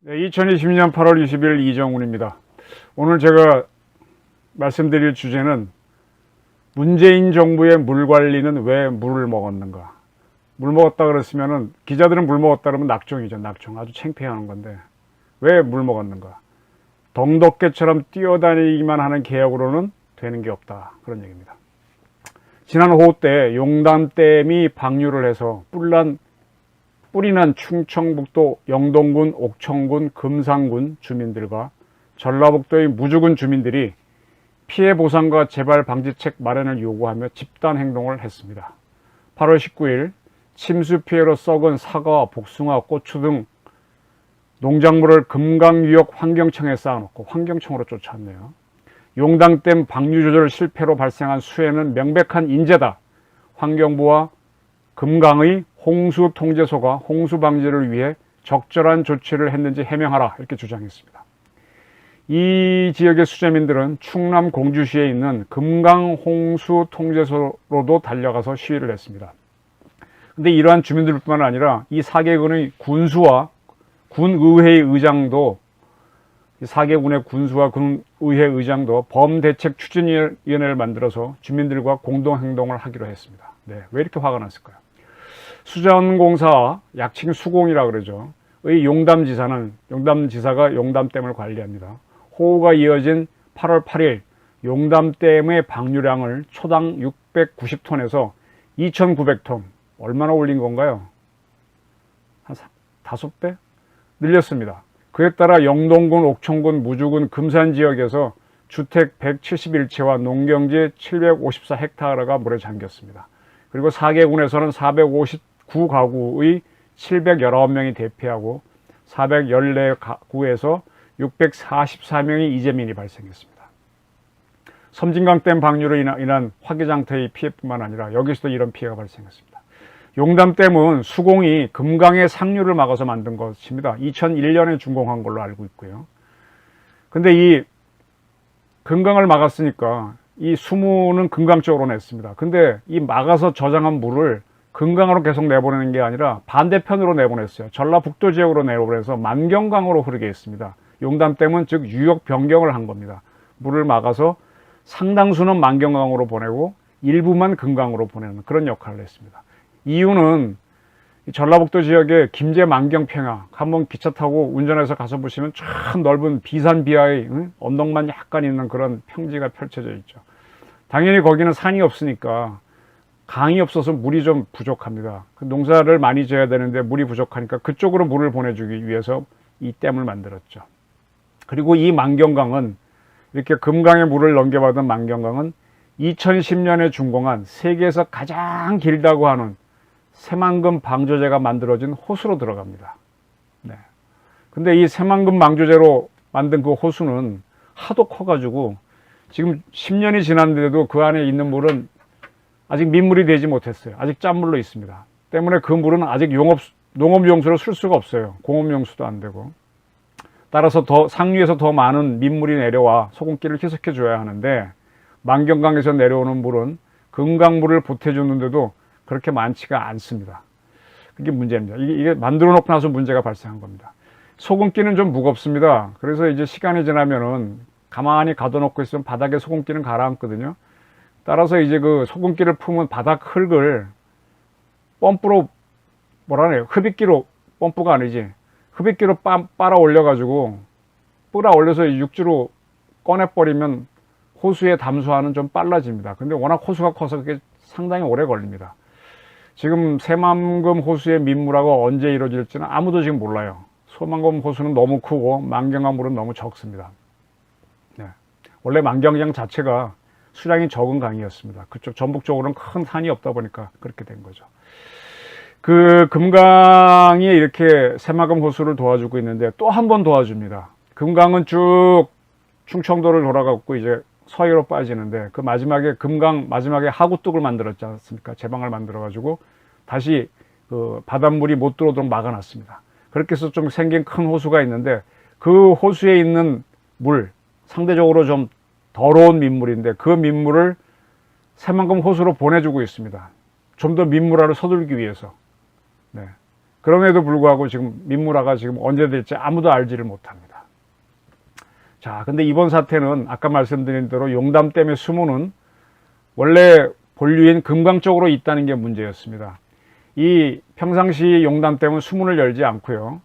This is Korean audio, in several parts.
네, 2020년 8월 20일 이정훈입니다. 오늘 제가 말씀드릴 주제는 문재인 정부의 물 관리는 왜 물을 먹었는가? 물 먹었다 그랬으면은 기자들은 물 먹었다 그러면 낙종이죠, 낙종. 아주 창피한 건데 왜 물 먹었는가? 덩덕개처럼 뛰어다니기만 하는 계약으로는 되는 게 없다. 그런 얘기입니다. 지난 호우 때 용담댐이 방류를 해서 뿔난 뿌리 난 충청북도 영동군, 옥천군, 금산군 주민들과 전라북도의 무주군 주민들이 피해 보상과 재발 방지책 마련을 요구하며 집단 행동을 했습니다. 8월 19일 침수 피해로 썩은 사과, 복숭아, 고추 등 농작물을 금강유역 환경청에 쌓아놓고 환경청으로 쫓아왔네요. 용당댐 방류 조절 실패로 발생한 수해는 명백한 인재다. 환경부와 금강의 홍수 통제소가 홍수 방지를 위해 적절한 조치를 했는지 해명하라 이렇게 주장했습니다. 이 지역의 수재민들은 충남 공주시에 있는 금강 홍수 통제소로도 달려가서 시위를 했습니다. 근데 이러한 주민들뿐만 아니라 이 사개군의 군수와 군의회 의장도 이 사개군의 군수와 군의회 의장도 범대책 추진위원회를 만들어서 주민들과 공동 행동을 하기로 했습니다. 네, 왜 이렇게 화가 났을까요? 수자원공사 약칭 수공이라 그러죠. 의 용담지사는 용담지사가 용담댐을 관리합니다. 호우가 이어진 8월 8일 용담댐의 방류량을 초당 690톤에서 2,900톤 얼마나 올린 건가요? 한 5배 늘렸습니다. 그에 따라 영동군, 옥천군, 무주군, 금산 지역에서 주택 171채와 농경지 754헥타르가 물에 잠겼습니다. 그리고 4개군에서는 459가구의 719명이 대피하고 414가구에서 644명의 이재민이 발생했습니다. 섬진강댐 방류로 인한 화기장터의 피해뿐만 아니라 여기서도 이런 피해가 발생했습니다. 용담댐은 수공이 금강의 상류를 막아서 만든 것입니다. 2001년에 준공한 걸로 알고 있고요. 근데 이 금강을 막았으니까 이 수문은 금강 쪽으로 냈습니다. 근데 이 막아서 저장한 물을 금강으로 계속 내보내는 게 아니라 반대편으로 내보냈어요. 전라북도 지역으로 내보내서 만경강으로 흐르게 했습니다. 용담댐은 즉 유역 변경을 한 겁니다. 물을 막아서 상당수는 만경강으로 보내고 일부만 금강으로 보내는 그런 역할을 했습니다. 이유는 이 전라북도 지역의 김제 만경 평야 한번 기차 타고 운전해서 가서 보시면 참 넓은 비산 비하의 응? 언덕만 약간 있는 그런 평지가 펼쳐져 있죠. 당연히 거기는 산이 없으니까 강이 없어서 물이 좀 부족합니다. 그 농사를 많이 지어야 되는데 물이 부족하니까 그쪽으로 물을 보내주기 위해서 이 댐을 만들었죠. 그리고 이 만경강은 이렇게 금강의 물을 넘겨받은 만경강은 2010년에 준공한 세계에서 가장 길다고 하는 새만금 방조제가 만들어진 호수로 들어갑니다. 네. 근데 이 새만금 방조제로 만든 그 호수는 하도 커가지고 지금 10년이 지났는데도 그 안에 있는 물은 아직 민물이 되지 못했어요. 아직 짠물로 있습니다. 때문에 그 물은 아직 용업, 농업용수로 쓸 수가 없어요. 공업용수도 안 되고. 따라서 더 상류에서 더 많은 민물이 내려와 소금기를 희석해 줘야 하는데 만경강에서 내려오는 물은 금강물을 보태주는데도 그렇게 많지가 않습니다. 그게 문제입니다. 이게, 이게 만들어 놓고 나서 문제가 발생한 겁니다. 소금기는 좀 무겁습니다. 그래서 이제 시간이 지나면은 가만히 가둬놓고 있으면 바닥에 소금기는 가라앉거든요. 따라서 이제 그 소금기를 품은 바닥 흙을 펌프로 뭐라 그래요? 흡입기로 펌프가 아니지. 흡입기로 빠, 빨아 올려가지고 뿌라 올려서 육지로 꺼내버리면 호수에 담수하는 좀 빨라집니다. 근데 워낙 호수가 커서 그게 상당히 오래 걸립니다. 지금 새만금 호수의 민물하고 언제 이루어질지는 아무도 지금 몰라요. 소만금 호수는 너무 크고 만경강 물은 너무 적습니다. 네. 원래 만경강 자체가 수량이 적은 강이었습니다. 그쪽 전북 쪽으로는 큰 산이 없다 보니까 그렇게 된 거죠. 그 금강이 이렇게 새만금 호수를 도와주고 있는데 또 한 번 도와줍니다. 금강은 쭉 충청도를 돌아가고 이제 서해로 빠지는데 그 마지막에 금강 마지막에 하구뚝을 만들었지 않습니까? 제방을 만들어 가지고 다시 그 바닷물이 못 들어오도록 막아놨습니다. 그렇게 해서 좀 생긴 큰 호수가 있는데 그 호수에 있는 물 상대적으로 좀 더러운 민물인데 그 민물을 새만금 호수로 보내주고 있습니다. 좀 더 민물화를 서둘기 위해서. 네. 그럼에도 불구하고 지금 민물화가 지금 언제 될지 아무도 알지를 못합니다. 자, 근데 이번 사태는 아까 말씀드린 대로 용담 댐의 수문은 원래 본류인 금강 쪽으로 있다는 게 문제였습니다. 이 평상시 용담 댐은 수문을 열지 않고요.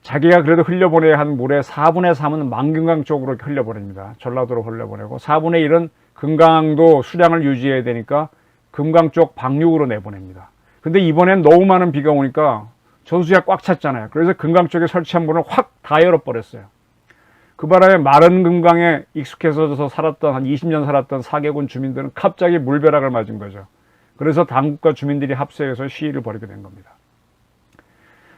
자기가 그래도 흘려보내야 한 물의 4분의 3은 만금강 쪽으로 흘려보냅니다. 전라도로 흘려보내고 4분의 1은 금강도 수량을 유지해야 되니까 금강 쪽 방류구로 내보냅니다. 근데 이번엔 너무 많은 비가 오니까 전수지가 꽉 찼잖아요. 그래서 금강 쪽에 설치한 문을 확 다 열어버렸어요. 그 바람에 마른 금강에 익숙해서 살았던 한 20년 살았던 사계군 주민들은 갑자기 물벼락을 맞은 거죠. 그래서 당국과 주민들이 합세해서 시위를 벌이게 된 겁니다.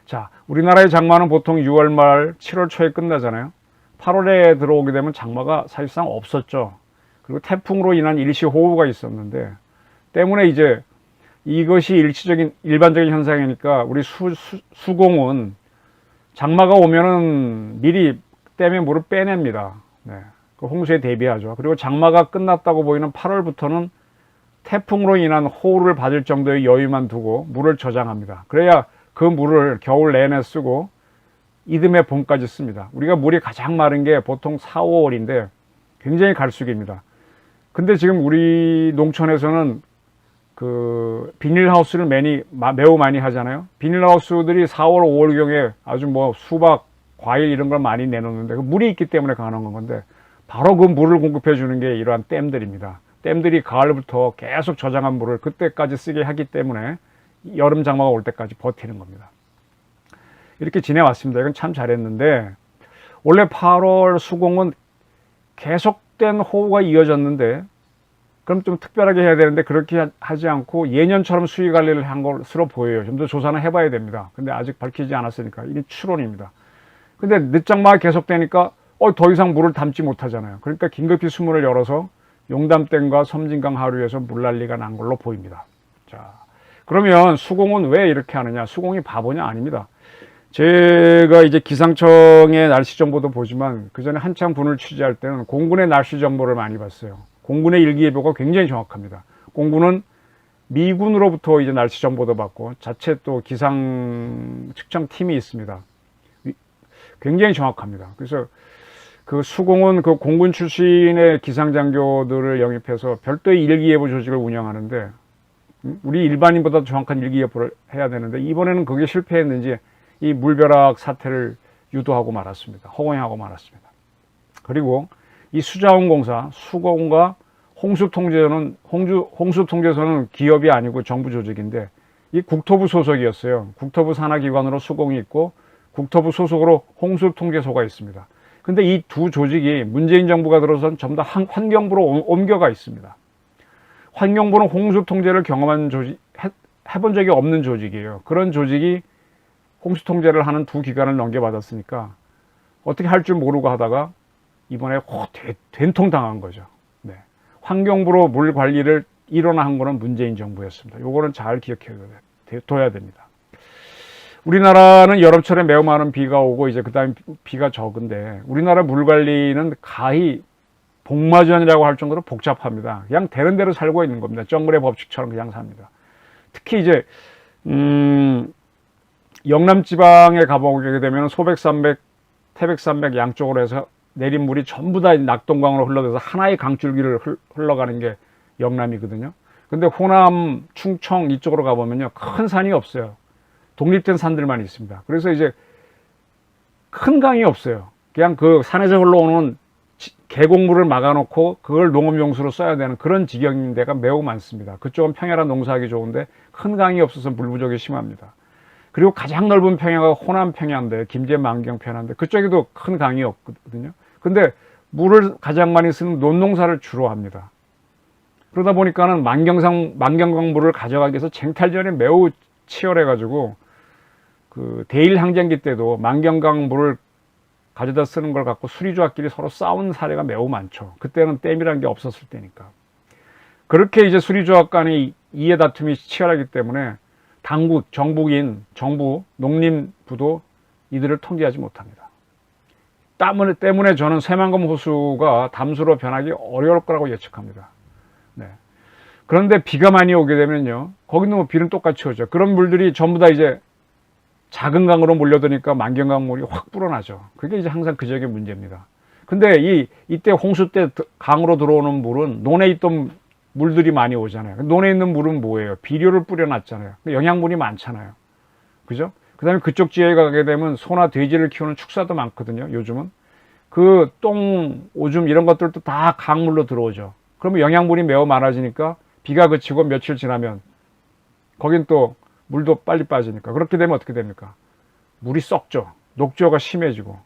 자, 우리나라의 장마는 보통 6월 말, 7월 초에 끝나잖아요. 8월에 들어오게 되면 장마가 사실상 없었죠. 그리고 태풍으로 인한 일시 호우가 있었는데 때문에 이제 이것이 일시적인 일반적인 현상이니까 우리 수, 수, 공은 장마가 오면은 미리 댐에 물을 빼냅니다. 네. 그 홍수에 대비하죠. 그리고 장마가 끝났다고 보이는 8월부터는 태풍으로 인한 호우를 받을 정도의 여유만 두고 물을 저장합니다. 그래야 그 물을 겨울 내내 쓰고 이듬해 봄까지 씁니다. 우리가 물이 가장 마른 게 보통 4, 5월인데 굉장히 갈수기입니다. 근데 지금 우리 농촌에서는 그 비닐하우스를 매니, 매우 많이 하잖아요. 비닐하우스들이 4월, 5월경에 아주 뭐 수박, 과일 이런 걸 많이 내놓는데 그 물이 있기 때문에 가능한 건데 바로 그 물을 공급해 주는 게 이러한 댐들입니다. 댐들이 가을부터 계속 저장한 물을 그때까지 쓰게 하기 때문에 여름 장마가 올 때까지 버티는 겁니다. 이렇게 지내왔습니다. 이건 참 잘했는데 원래 8월 수공은 계속된 호우가 이어졌는데 그럼 좀 특별하게 해야 되는데 그렇게 하지 않고 예년처럼 수위 관리를 한 것으로 보여요. 좀 더 조사는 해봐야 됩니다. 근데 아직 밝히지 않았으니까 이게 추론입니다. 근데 늦장마가 계속되니까 어, 더 이상 물을 담지 못하잖아요. 그러니까 긴급히 수문을 열어서 용담댐과 섬진강 하류에서 물난리가 난 걸로 보입니다. 자, 그러면 수공은 왜 이렇게 하느냐? 수공이 바보냐? 아닙니다. 제가 이제 기상청의 날씨 정보도 보지만 그 전에 한창 분을 취재할 때는 공군의 날씨 정보를 많이 봤어요. 공군의 일기예보가 굉장히 정확합니다. 공군은 미군으로부터 이제 날씨 정보도 받고 자체 또 기상 측정 팀이 있습니다. 굉장히 정확합니다. 그래서 그 수공은 그 공군 출신의 기상장교들을 영입해서 별도의 일기예보 조직을 운영하는데 우리 일반인보다 정확한 일기예보를 해야 되는데 이번에는 그게 실패했는지 이 물벼락 사태를 유도하고 말았습니다. 허공행하고 말았습니다. 그리고 이 수자원공사, 수공과 홍수통제소는 홍주, 홍수통제소는 기업이 아니고 정부 조직인데 이 국토부 소속이었어요. 국토부 산하기관으로 수공이 있고 국토부 소속으로 홍수통제소가 있습니다. 근데 이 두 조직이 문재인 정부가 들어선 전부 다 환경부로 옮겨가 있습니다. 환경부는 홍수 통제를 경험한 조직, 해, 해본 적이 없는 조직이에요. 그런 조직이 홍수 통제를 하는 두 기관을 넘겨받았으니까 어떻게 할 줄 모르고 하다가 이번에 호, 된통 당한 거죠. 네. 환경부로 물 관리를 일원화한 거는 문재인 정부였습니다. 요거는 잘 기억해둬야 됩니다. 우리나라는 여름철에 매우 많은 비가 오고 이제 그다음 비가 적은데 우리나라 물 관리는 가히 복마전이라고 할 정도로 복잡합니다. 그냥 되는 대로 살고 있는 겁니다. 정글의 법칙처럼 그냥 삽니다. 특히 이제 음, 영남 지방에 가보게 되면 소백산맥, 태백산맥 양쪽으로 해서 내린 물이 전부 다 낙동강으로 흘러들어서 하나의 강줄기를 흘러가는 게 영남이거든요. 근데 호남, 충청 이쪽으로 가보면요. 큰 산이 없어요. 독립된 산들만 있습니다. 그래서 이제 큰 강이 없어요. 그냥 그 산에서 흘러오는 계곡물을 막아놓고 그걸 농업용수로 써야 되는 그런 지경인 데가 매우 많습니다. 그쪽은 평야라 농사하기 좋은데 큰 강이 없어서 물 부족이 심합니다. 그리고 가장 넓은 평야가 호남 평야인데 김제 만경 평야인데 그쪽에도 큰 강이 없거든요. 근데 물을 가장 많이 쓰는 논농사를 주로 합니다. 그러다 보니까는 만경상 만경강 물을 가져가기 위해서 쟁탈전이 매우 치열해 가지고 그 대일 항쟁기 때도 만경강 물을 가져다 쓰는 걸 갖고 수리조합끼리 서로 싸운 사례가 매우 많죠. 그때는 댐이라는 게 없었을 때니까. 그렇게 이제 수리조합 간의 이해 다툼이 치열하기 때문에 당국, 정부인, 정부, 농림부도 이들을 통제하지 못합니다. 때문에, 때문에 저는 새만금 호수가 담수로 변하기 어려울 거라고 예측합니다. 네. 그런데 비가 많이 오게 되면요. 거기는 뭐 비는 똑같이 오죠. 그런 물들이 전부 다 이제 작은 강으로 몰려드니까 만경강물이 확 불어나죠. 그게 이제 항상 그 지역의 문제입니다. 근데 이, 이때 홍수 때 드- 강으로 들어오는 물은 논에 있던 물들이 많이 오잖아요. 논에 있는 물은 뭐예요? 비료를 뿌려놨잖아요. 영양분이 많잖아요. 그죠? 그 다음에 그쪽 지역에 가게 되면 소나 돼지를 키우는 축사도 많거든요. 요즘은. 그 똥, 오줌 이런 것들도 다 강물로 들어오죠. 그러면 영양분이 매우 많아지니까 비가 그치고 며칠 지나면 거긴 또 물도 빨리 빠지니까 그렇게 되면 어떻게 됩니까? 물이 썩죠. 녹조가 심해지고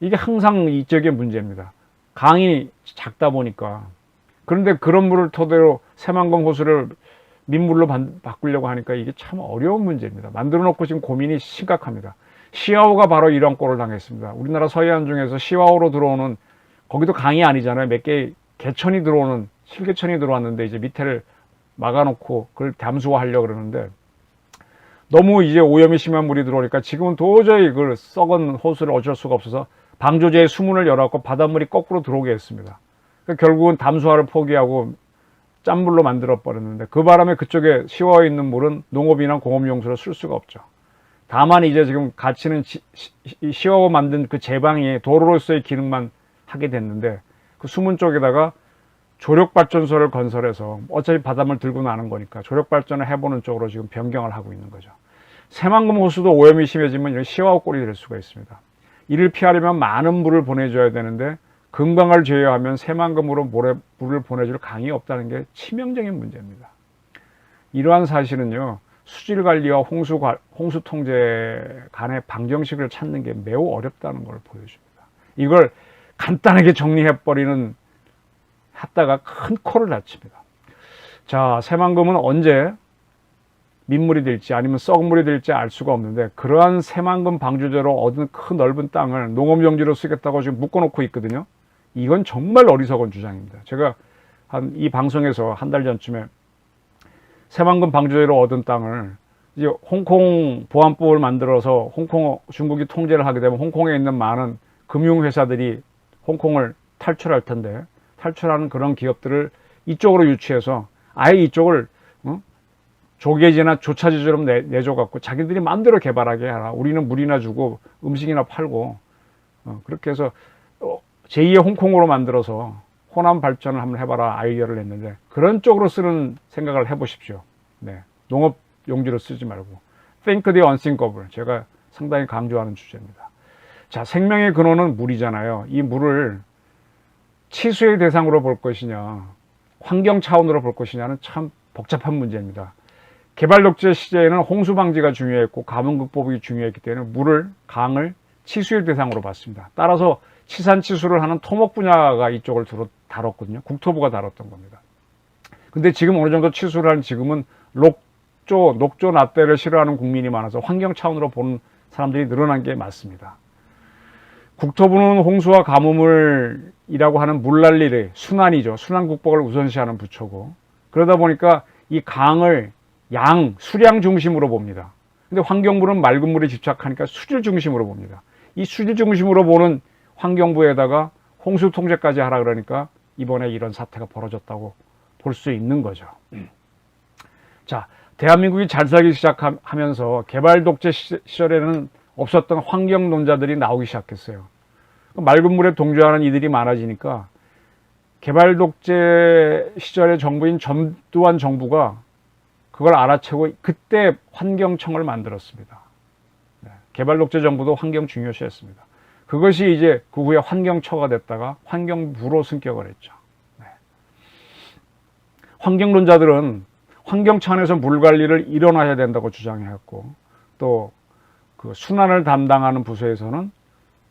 이게 항상 이쪽의 문제입니다. 강이 작다 보니까 그런데 그런 물을 토대로 새만금 호수를 민물로 반- 바꾸려고 하니까 이게 참 어려운 문제입니다. 만들어 놓고 지금 고민이 심각합니다. 시와호가 바로 이런 꼴을 당했습니다. 우리나라 서해안 중에서 시와호로 들어오는 거기도 강이 아니잖아요. 몇 개 개천이 들어오는 실개천이 들어왔는데 이제 밑에를 막아놓고 그걸 담수화하려고 그러는데 너무 이제 오염이 심한 물이 들어오니까 지금은 도저히 그 썩은 호수를 어쩔 수가 없어서 방조제의 수문을 열어갖고 바닷물이 거꾸로 들어오게 했습니다. 그러니까 결국은 담수화를 포기하고 짠물로 만들어 버렸는데 그 바람에 그쪽에 시와에 있는 물은 농업이나 공업용수로 쓸 수가 없죠. 다만 이제 지금 가치는 시, 시, 시와와 만든 그 제방이 도로로서의 기능만 하게 됐는데 그 수문 쪽에다가 조력발전소를 건설해서 어차피 바닷물 들고 나는 거니까 조력발전을 해보는 쪽으로 지금 변경을 하고 있는 거죠. 새만금 호수도 오염이 심해지면 이런 시와호 꼴이 될 수가 있습니다. 이를 피하려면 많은 물을 보내줘야 되는데 금강을 제외하면 새만금으로 모래, 물을 보내줄 강이 없다는 게 치명적인 문제입니다. 이러한 사실은요, 수질 관리와 홍수, 관- 홍수 통제 간의 방정식을 찾는 게 매우 어렵다는 걸 보여줍니다. 이걸 간단하게 정리해 버리는, 했다가 큰 코를 다칩니다. 자, 새만금은 언제 민물이 될지 아니면 썩은 물이 될지 알 수가 없는데 그러한 새만금 방조제로 얻은 큰 넓은 땅을 농업용지로 쓰겠다고 지금 묶어놓고 있거든요. 이건 정말 어리석은 주장입니다. 제가 한 이 방송에서 한 달 전쯤에 새만금 방조제로 얻은 땅을 이제 홍콩 보안법을 만들어서 홍콩 중국이 통제를 하게 되면 홍콩에 있는 많은 금융회사들이 홍콩을 탈출할 텐데 탈출하는 그런 기업들을 이쪽으로 유치해서 아예 이쪽을 어? 조개지나 조차지처럼 내, 내줘갖고 자기들이 마음대로 개발하게 하라. 우리는 물이나 주고 음식이나 팔고 어, 그렇게 해서 어, 제2의 홍콩으로 만들어서 호남 발전을 한번 해봐라 아이디어를 냈는데 그런 쪽으로 쓰는 생각을 해보십시오. 네. 농업 용지로 쓰지 말고 Think the unthinkable 제가 상당히 강조하는 주제입니다. 자 생명의 근원은 물이잖아요. 이 물을 치수의 대상으로 볼 것이냐 환경 차원으로 볼 것이냐는 참 복잡한 문제입니다. 개발 독재 시대에는 홍수 방지가 중요했고 가뭄 극복이 중요했기 때문에 물을 강을 치수의 대상으로 봤습니다. 따라서 치산 치수를 하는 토목 분야가 이쪽을 두루 다뤘거든요. 국토부가 다뤘던 겁니다. 근데 지금 어느 정도 치수를 하는 지금은 녹조, 녹조 납대를 싫어하는 국민이 많아서 환경 차원으로 보는 사람들이 늘어난 게 맞습니다. 국토부는 홍수와 가뭄을 이라고 하는 물난리를 순환이죠. 순환 국복을 우선시하는 부처고 그러다 보니까 이 강을 양, 수량 중심으로 봅니다. 근데 환경부는 맑은 물에 집착하니까 수질 중심으로 봅니다. 이 수질 중심으로 보는 환경부에다가 홍수 통제까지 하라 그러니까 이번에 이런 사태가 벌어졌다고 볼 수 있는 거죠. 자, 대한민국이 잘 살기 시작하면서 개발 독재 시- 시절에는 없었던 환경론자들이 나오기 시작했어요. 그 맑은 물에 동조하는 이들이 많아지니까 개발 독재 시절의 정부인 전두환 정부가 그걸 알아채고 그때 환경청을 만들었습니다. 네, 개발 독재 정부도 환경 중요시했습니다. 그것이 이제 그 후에 환경처가 됐다가 환경부로 승격을 했죠. 네. 환경론자들은 환경청에서 물 관리를 일원화해야 된다고 주장했고 또 그 순환을 담당하는 부서에서는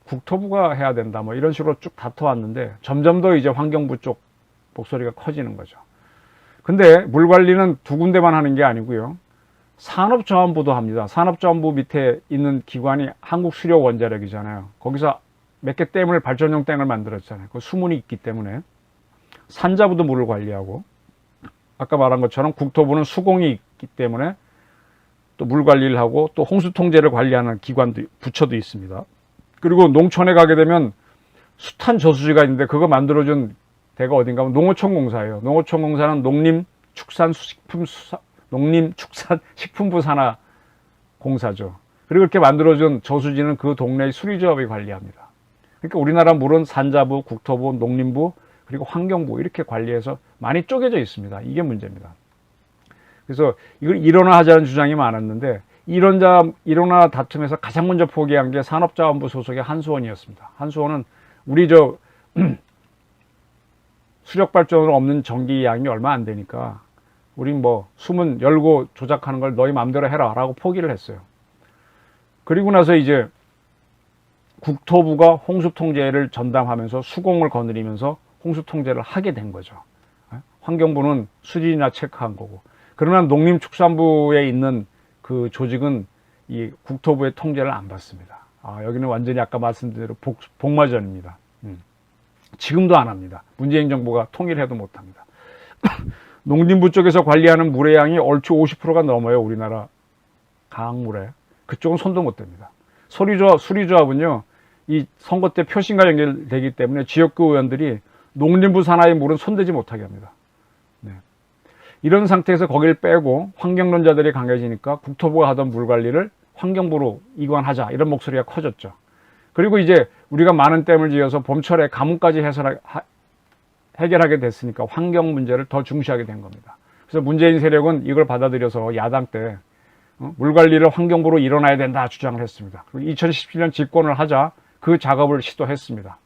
국토부가 해야 된다 뭐 이런 식으로 쭉 다퉈왔는데 점점 더 이제 환경부 쪽 목소리가 커지는 거죠. 근데 물 관리는 두 군데만 하는 게 아니고요. 산업자원부도 합니다. 산업자원부 밑에 있는 기관이 한국수력원자력이잖아요. 거기서 몇 개 댐을 발전용 댐을 만들었잖아요. 그 수문이 있기 때문에 산자부도 물을 관리하고 아까 말한 것처럼 국토부는 수공이 있기 때문에 또 물 관리를 하고 또 홍수 통제를 관리하는 기관도 부처도 있습니다. 그리고 농촌에 가게 되면 숫한 저수지가 있는데 그거 만들어준 데가 어딘가 하면 농어촌공사예요. 농어촌공사는 농림 축산 식품 수사 농림 축산 식품부 산하 공사죠. 그리고 이렇게 만들어준 저수지는 그 동네의 수리조합이 관리합니다. 그러니까 우리나라 물은 산자부, 국토부, 농림부, 그리고 환경부 이렇게 관리해서 많이 쪼개져 있습니다. 이게 문제입니다. 그래서 이걸 일원화하자는 주장이 많았는데 일원자 일원화 다툼에서 가장 먼저 포기한 게 산업자원부 소속의 한수원이었습니다. 한수원은 우리 저 수력 발전으로 없는 전기 양이 얼마 안 되니까 우린 뭐 수문 열고 조작하는 걸 너희 마음대로 해라라고 포기를 했어요. 그리고 나서 이제 국토부가 홍수 통제를 전담하면서 수공을 거느리면서 홍수 통제를 하게 된 거죠. 환경부는 수질이나 체크한 거고. 그러나 농림축산부에 있는 그 조직은 이 국토부의 통제를 안 받습니다. 아, 여기는 완전히 아까 말씀드린 대로 복, 복마전입니다. 음. 지금도 안 합니다. 문재인 정부가 통일해도 못 합니다. 농림부 쪽에서 관리하는 물의 양이 얼추 50%가 넘어요. 우리나라 강물에. 그쪽은 손도 못 댑니다. 소리조합, 수리조합은요, 이 선거 때 표심과 연결되기 때문에 지역구 의원들이 농림부 산하의 물은 손대지 못하게 합니다. 네. 이런 상태에서 거기를 빼고 환경론자들이 강해지니까 국토부가 하던 물 관리를 환경부로 이관하자 이런 목소리가 커졌죠. 그리고 이제 우리가 많은 댐을 지어서 봄철에 가뭄까지 해소하, 해결하게 됐으니까 환경 문제를 더 중시하게 된 겁니다. 그래서 문재인 세력은 이걸 받아들여서 야당 때 어, 물 관리를 환경부로 일어나야 된다 주장을 했습니다. 그리고 2017년 집권을 하자 그 작업을 시도했습니다.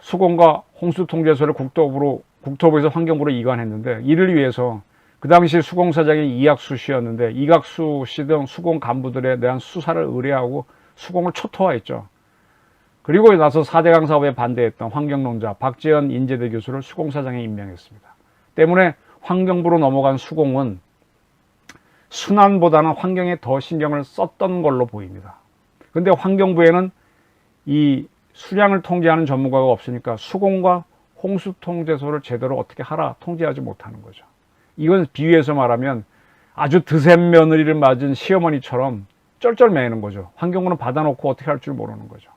수공과 홍수 통제소를 국토부로 국토부에서 환경부로 이관했는데 이를 위해서 그 당시 수공사장이 이학수 씨였는데 이학수 씨 등 수공 간부들에 대한 수사를 의뢰하고 수공을 초토화했죠. 그리고 나서 4대강 사업에 반대했던 환경론자 박재현 인제대 교수를 수공사장에 임명했습니다. 때문에 환경부로 넘어간 수공은 순환보다는 환경에 더 신경을 썼던 걸로 보입니다. 근데 환경부에는 이 수량을 통제하는 전문가가 없으니까 수공과 홍수 통제소를 제대로 어떻게 하라 통제하지 못하는 거죠. 이건 비유해서 말하면 아주 드센 며느리를 맞은 시어머니처럼 쩔쩔매는 거죠. 환경부는 받아놓고 어떻게 할 줄 모르는 거죠.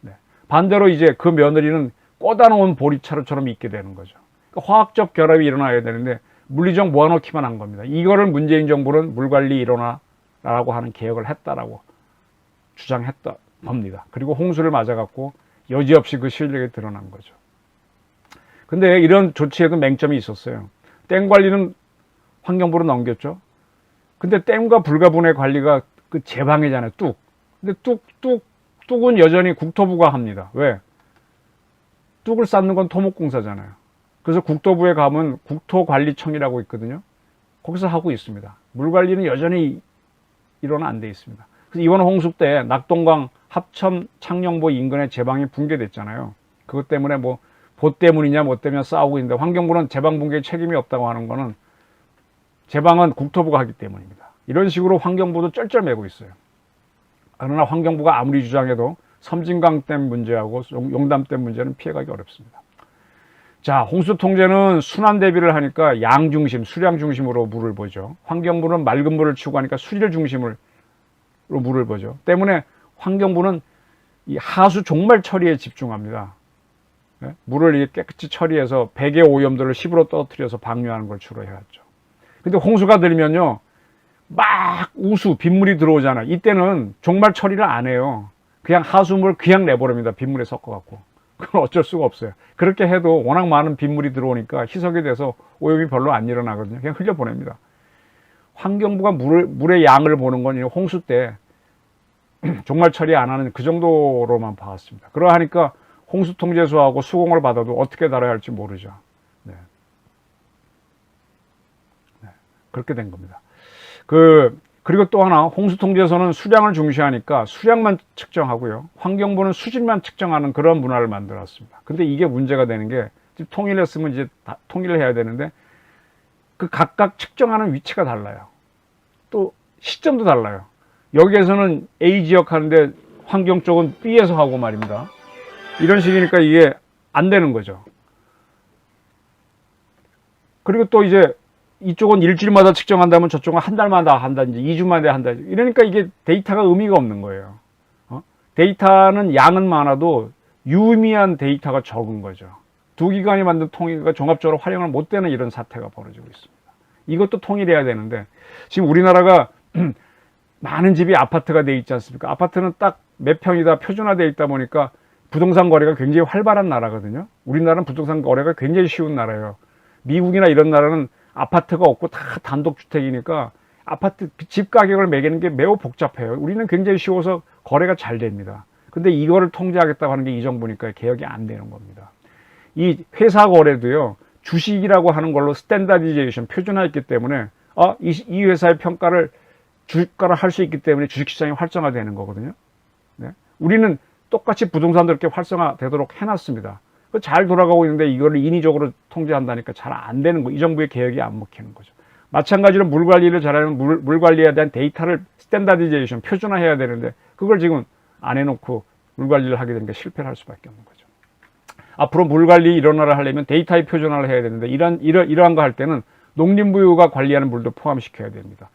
네. 반대로 이제 그 며느리는 꽂아놓은 보리차로처럼 있게 되는 거죠. 그러니까 화학적 결합이 일어나야 되는데 물리적 모아놓기만 한 겁니다. 이거를 문재인 정부는 물관리 일어나라고 하는 개혁을 했다라고 주장했다 겁니다. 그리고 홍수를 맞아갖고 여지없이 그 실력이 드러난 거죠. 근데 이런 조치에도 맹점이 있었어요. 댐 관리는 환경부로 넘겼죠. 근데 댐과 불가분의 관리가 그 제방이잖아요. 뚝. 근데 뚝, 뚝, 뚝은 여전히 국토부가 합니다. 왜? 뚝을 쌓는 건 토목공사잖아요. 그래서 국토부에 가면 국토관리청이라고 있거든요. 거기서 하고 있습니다. 물 관리는 여전히 일어나 안돼 있습니다. 그래서 이번 홍수 때 낙동강 합천 창녕보 인근의 제방이 붕괴됐잖아요. 그것 때문에 뭐 보 때문이냐 뭐 때문에 싸우고 있는데 환경부는 제방 붕괴 책임이 없다고 하는 거는 제방은 국토부가 하기 때문입니다. 이런 식으로 환경부도 쩔쩔매고 있어요. 그러나 환경부가 아무리 주장해도 섬진강댐 문제하고 용담댐 문제는 피해가기 어렵습니다. 자, 홍수 통제는 순환 대비를 하니까 양 중심, 수량 중심으로 물을 보죠. 환경부는 맑은 물을 추구하니까 수질 중심으로 물을 보죠. 때문에 환경부는 이 하수 종말 처리에 집중합니다. 네? 물을 깨끗이 처리해서 백의 오염도를 10으로 떨어뜨려서 방류하는 걸 주로 해왔죠. 근데 홍수가 들면요, 막 우수, 빗물이 들어오잖아요. 이때는 종말 처리를 안 해요. 그냥 하수물 그냥 내버립니다. 빗물에 섞어갖고. 그건 어쩔 수가 없어요. 그렇게 해도 워낙 많은 빗물이 들어오니까 희석이 돼서 오염이 별로 안 일어나거든요. 그냥 흘려보냅니다. 환경부가 물을, 물의 양을 보는 건 홍수 때 종말 처리 안 하는 그 정도로만 봐왔습니다. 그러하니까 홍수 통제소하고 수공을 받아도 어떻게 다뤄야 할지 모르죠. 네. 네. 그렇게 된 겁니다. 그, 그리고 또 하나, 홍수 통제소는 수량을 중시하니까 수량만 측정하고요. 환경부는 수질만 측정하는 그런 문화를 만들었습니다. 근데 이게 문제가 되는 게, 통일했으면 이제 통일을 해야 되는데, 그 각각 측정하는 위치가 달라요. 또 시점도 달라요. 여기에서는 A 지역 하는데 환경 쪽은 B에서 하고 말입니다. 이런 식이니까 이게 안 되는 거죠. 그리고 또 이제 이쪽은 일주일마다 측정한다면 저쪽은 한 달마다 한다든지 2주 만에 한다. 이러니까 이게 데이터가 의미가 없는 거예요. 어? 데이터는 양은 많아도 유의미한 데이터가 적은 거죠. 두 기관이 만든 통일가 종합적으로 활용을 못 되는 이런 사태가 벌어지고 있습니다. 이것도 통일해야 되는데 지금 우리나라가 많은 집이 아파트가 돼 있지 않습니까? 아파트는 딱 몇 평이다 표준화돼 있다 보니까 부동산 거래가 굉장히 활발한 나라거든요. 우리나라는 부동산 거래가 굉장히 쉬운 나라예요. 미국이나 이런 나라는 아파트가 없고 다 단독주택이니까 아파트 집 가격을 매기는 게 매우 복잡해요. 우리는 굉장히 쉬워서 거래가 잘 됩니다. 근데 이거를 통제하겠다고 하는 게 이 정부니까 개혁이 안 되는 겁니다. 이 회사 거래도요, 주식이라고 하는 걸로 스탠다디제이션 표준화했기 때문에, 아, 이, 이 회사의 평가를 주가를 할 수 있기 때문에 주식시장이 활성화되는 거거든요. 네? 우리는 똑같이 부동산도 이렇게 활성화되도록 해놨습니다. 그잘 돌아가고 있는데 이거를 인위적으로 통제한다니까 잘 안 되는 거. 이 정부의 개혁이 안 먹히는 거죠. 마찬가지로 물 관리를 잘하면 물, 물 관리에 대한 데이터를 스탠다디제이션 표준화해야 되는데 그걸 지금 안 해놓고 물 관리를 하게 되니까 실패를 할 수밖에 없는 거죠. 앞으로 물 관리 일원화를 하려면 데이터의 표준화를 해야 되는데 이런 이러, 이러한 거 할 때는 농림부가 관리하는 물도 포함시켜야 됩니다.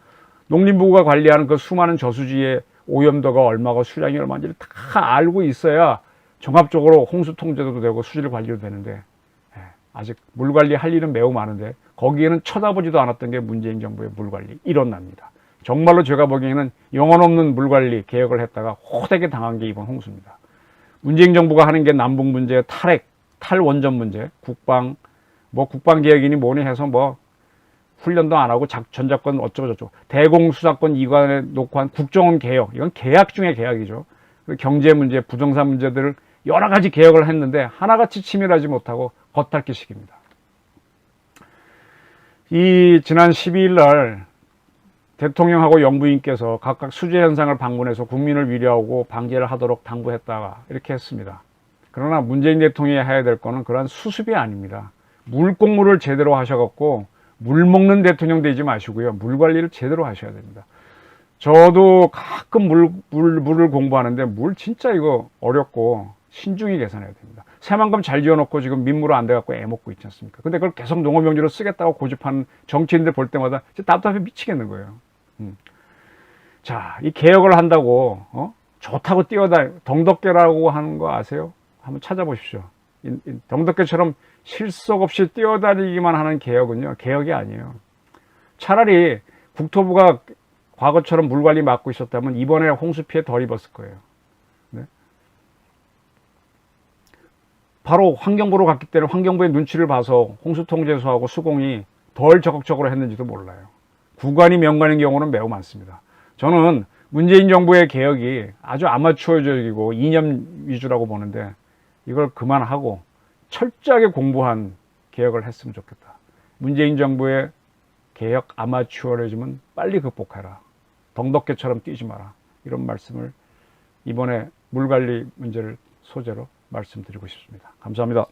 농림부가 관리하는 그 수많은 저수지의 오염도가 얼마고 수량이 얼마인지를 다 알고 있어야 종합적으로 홍수 통제도 되고 수질 관리도 되는데 예, 아직 물 관리 할 일은 매우 많은데 거기에는 쳐다보지도 않았던 게 문재인 정부의 물 관리 일어납니다. 정말로 제가 보기에는 영혼 없는 물 관리 개혁을 했다가 호되게 당한 게 이번 홍수입니다. 문재인 정부가 하는 게 남북 문제, 탈핵, 탈원전 문제, 국방, 뭐 국방 개혁이니 뭐니 해서 뭐 훈련도 안 하고 작- 전작권 어쩌고 저쩌고 대공수사권 이관에 놓고 한 국정원 개혁 이건 계약 중에 계약이죠. 그 경제 문제, 부동산 문제들을 여러 가지 개혁을 했는데 하나같이 치밀하지 못하고 겉핥기식입니다. 이 지난 12일 날 대통령하고 영부인께서 각각 수재 현상을 방문해서 국민을 위로하고 방제를 하도록 당부했다가 이렇게 했습니다. 그러나 문재인 대통령이 해야 될 거는 그러한 수습이 아닙니다. 물 공무를 제대로 하셔갖고 물 먹는 대통령 되지 마시고요. 물 관리를 제대로 하셔야 됩니다. 저도 가끔 물, 물, 물을 공부하는데 물 진짜 이거 어렵고 신중히 계산해야 됩니다. 새만큼 잘 지어놓고 지금 민무로 안 돼갖고 애먹고 있지 않습니까? 근데 그걸 계속 농업용지로 쓰겠다고 고집하는 정치인들 볼 때마다 답답해 미치겠는 거예요. 음. 자, 이 개혁을 한다고, 어? 좋다고 뛰어다, 덩덕계라고 하는 거 아세요? 한번 찾아보십시오. 덩덕계처럼 실속 없이 뛰어다니기만 하는 개혁은요, 개혁이 아니에요. 차라리 국토부가 과거처럼 물 관리 맡고 있었다면 이번에 홍수 피해 덜 입었을 거예요. 네? 바로 환경부로 갔기 때문에 환경부의 눈치를 봐서 홍수 통제소하고 수공이 덜 적극적으로 했는지도 몰라요. 구간이 명관인 경우는 매우 많습니다. 저는 문재인 정부의 개혁이 아주 아마추어적이고 이념 위주라고 보는데 이걸 그만하고 철저하게 공부한 개혁을 했으면 좋겠다. 문재인 정부의 개혁 아마추어리즘은 빨리 극복해라. 덩덕계처럼 뛰지 마라. 이런 말씀을 이번에 물관리 문제를 소재로 말씀드리고 싶습니다. 감사합니다.